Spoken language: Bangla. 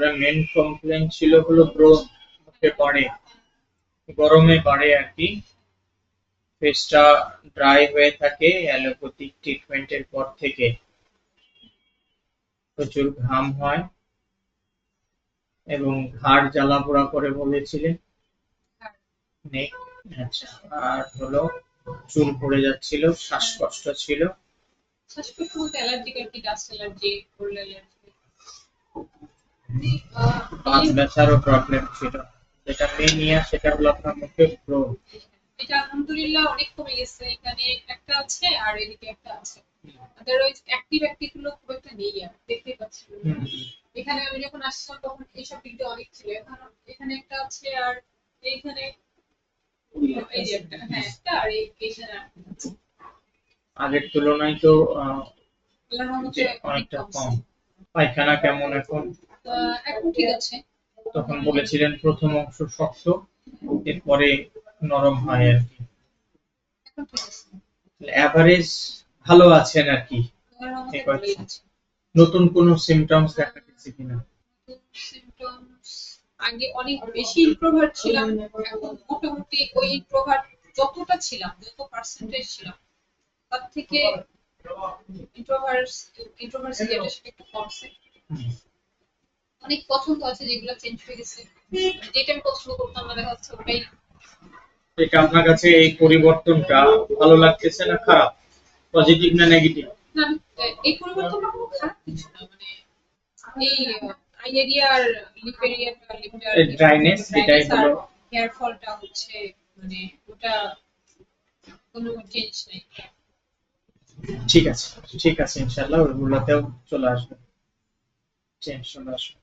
আপনার মেন কমপ্লেন ছিল হলো ব্রো মুখে পড়ে। গরমে পড়ে আর কি। ফেসটা ড্রাই হয়ে থাকে অ্যালোপ্যাথিক ট্রিটমেন্টের পর থেকে। প্রচুর ঘাম হয় এবং ঘাড় জ্বালা পোড়া করে বলেছিলেন। নেক আচ্ছা আর হলো চুল পড়ে যাচ্ছিল, শ্বাসকষ্ট ছিল। শ্বাসকষ্ট বলতে অ্যালার্জিক আর কি ডাস্ট অ্যালার্জি অ্যালার্জি পাঁচ ব্যথারও প্রবলেম ছিল যেটা মেনিয়া সেটা হলো আপনার মুখে এটা আলহামদুলিল্লাহ অনেক কমে গেছে। এখানে একটা আছে আর এদিকে একটা আছে। আদারওয়াইজ অ্যাক্টিভ অ্যাক্টিভগুলো খুব একটা নেই আর দেখতে পাচ্ছি। এখানে আমি যখন আসছিলাম তখন এইসব দিক দিয়ে অনেক ছিল। এখন এখানে একটা আছে আর এইখানে এই যে একটা হ্যাঁ একটা আর এইখানে আগের তুলনায় তো অনেকটা কম পায়খানা কেমন এখন? এখন ঠিক আছে। তখন বলেছিলেন প্রথম অংশ শক্ত এরপরে নরম হয় আর কি। অ্যাভারেজ ভালো আছেন আর কি। নতুন কোনো সিমটমস দেখা গেছে কিনা? আগে অনেক বেশি ইন্ট্রোভার্ট ছিলাম এখন মোটামুটি ওই ইন্ট্রোভার্ট যতটা ছিলাম যত পার্সেন্টেজ ছিলাম তার থেকে ইন্ট্রোভার্টস ইন্ট্রোভার্টস যেটা সেটা একটু কমছে। অনেক পছন্দ আছে যেগুলো চেঞ্জ হয়ে গেছে। যেটা আমি পছন্দ করতাম না দেখা যাচ্ছে ওটাই। এটা আপনার কাছে এই পরিবর্তনটা ভালো লাগতেছে না খারাপ? পজিটিভ না নেগেটিভ না এই পরিবর্তনটা কোনো খারাপ কিছু না মানে এই আই এরিয়া আর লিপ এরিয়াটা লিপটার এই এটাই হলো- হেয়ার ফলটা হচ্ছে মানে ওটা কোনো চেঞ্জ নেই। ঠিক আছে ঠিক আছে ইনশাআল্লাহ ওইগুলোতেও চলে আসবে। চেঞ্জ চলে আসবে।